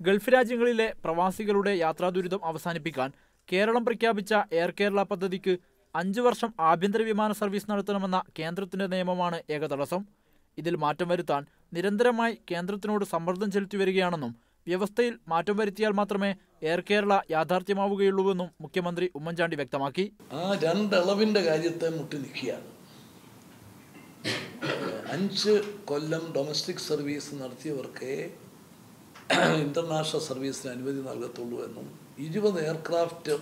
Gulf രാജ്യങ്ങളിലെ പ്രവാസികളുടെ യാത്രാദുരിതം അവസാനിപ്പിക്കാൻ കേരളം പ്രഖ്യാപിച്ച എയർ കേരള പദ്ധതിക്ക് അഞ്ചു വർഷം ആഭ്യന്തര വിമാന സർവീസ് നടത്തണമെന്ന കേന്ദ്രത്തിന്റെ നിയമമാണ് ഏക തടസ്സം ഇതിൽ മാറ്റം വരുത്താൻ നിരന്തരമായി കേന്ദ്രത്തിനോട് സമ്മർദ്ദം ചെലുത്തി വരികയാണെന്നും വ്യവസ്ഥയിൽ മാറ്റം വരുത്തിയാൽ മാത്രമേ എയർ കേരള യാഥാർത്ഥ്യമാവുകയുള്ളൂവെന്നും മുഖ്യമന്ത്രി ഉമ്മൻചാണ്ടി വ്യക്തമാക്കി. ആ രണ്ടളവിന്റെ കാര്യത്തെ മുട്ടി നിൽക്കുകയാണ്. അഞ്ച് കൊല്ലം ഡൊമസ്റ്റിക് സർവീസ് നടത്തിയവർക്ക് ഇന്റർനാഷണൽ സർവീസിന് അനുമതി നൽകത്തുള്ളൂ എന്നും ഇരുപത് എയർക്രാഫ്റ്റ്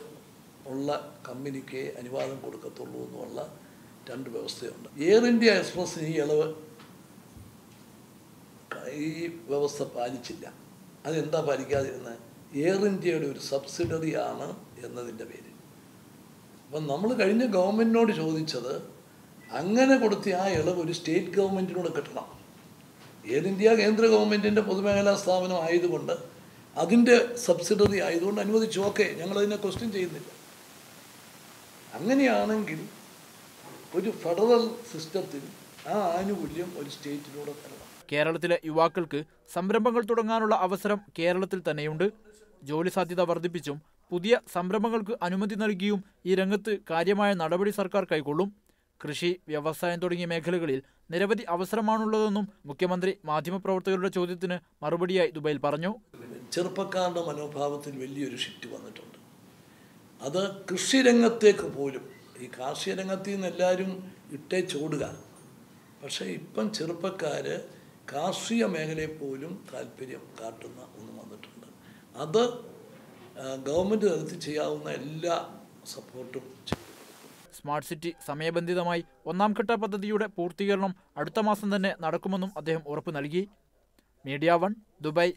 ഉള്ള കമ്പനിക്ക് അനുവാദം കൊടുക്കത്തുള്ളൂ എന്നുമുള്ള രണ്ട് വ്യവസ്ഥയുണ്ട്. എയർ ഇന്ത്യ എക്സ്പ്രസ്സിന് ഈ ഇളവ് ഈ വ്യവസ്ഥ പാലിച്ചില്ല. അതെന്താ പാലിക്കാതിരുന്നത് എയർ ഇന്ത്യയുടെ ഒരു സബ്സിഡറി ആണ് എന്നതിന്റെ പേര് അപ്പം നമ്മൾ കഴിഞ്ഞ ഗവൺമെന്റിനോട് ചോദിച്ചത് അങ്ങനെ കൊടുത്ത ആ ഇളവ് ഒരു സ്റ്റേറ്റ് ഗവൺമെന്റിനോട് കിട്ടണം. എയർ ഇന്ത്യ കേന്ദ്ര ഗവൺമെന്റിന്റെ പൊതുമേഖലാ സ്ഥാപനം ആയതുകൊണ്ട് അതിന്റെ സബ്സിഡറി ആയതുകൊണ്ട് അനുവദിച്ചു. ഓക്കെ ഞങ്ങളതിനെ ക്വസ്റ്റ്യൻ ചെയ്യുന്നില്ല. അങ്ങനെയാണെങ്കിൽ ഒരു ഫെഡറൽ സിസ്റ്റത്തിൽ ആ ആനുകൂല്യം ഒരു സ്റ്റേറ്റിലൂടെ തരണം. കേരളത്തിലെ യുവാക്കൾക്ക് സംരംഭങ്ങൾ തുടങ്ങാനുള്ള അവസരം കേരളത്തിൽ തന്നെയുണ്ട്. ജോലി സാധ്യത വർദ്ധിപ്പിച്ചും പുതിയ സംരംഭങ്ങൾക്ക് അനുമതി നൽകിയും ഈ രംഗത്ത് കാര്യമായ നടപടി സർക്കാർ കൈക്കൊള്ളും. കൃഷി വ്യവസായം തുടങ്ങിയ മേഖലകളിൽ നിരവധി അവസരമാണുള്ളതെന്നും മുഖ്യമന്ത്രി മാധ്യമപ്രവർത്തകരുടെ ചോദ്യത്തിന് മറുപടിയായി ദുബൈയിൽ പറഞ്ഞു. ചെറുപ്പക്കാരുടെ മനോഭാവത്തിൽ വലിയൊരു ഷിഫ്റ്റ് വന്നിട്ടുണ്ട്. അത് കൃഷി രംഗത്തേക്ക് പോലും ഈ കാർഷിക രംഗത്തിൽ നിന്ന് എല്ലാവരും ഇട്ടേ ചോടുക. പക്ഷേ ഇപ്പം ചെറുപ്പക്കാർ കാർഷിക മേഖലയിൽ പോലും താല്പര്യം കാട്ടുന്ന ഒന്ന് വന്നിട്ടുണ്ട്. അത് ഗവൺമെന്റ് തലത്തിൽ ചെയ്യാവുന്ന എല്ലാ സപ്പോർട്ടും സ്മാർട്ട് സിറ്റി സമയബന്ധിതമായി ഒന്നാം ഘട്ട പദ്ധതിയുടെ പൂർത്തീകരണം അടുത്ത മാസം തന്നെ നടക്കുമെന്നും അദ്ദേഹം ഉറപ്പു നൽകി. Media one Dubai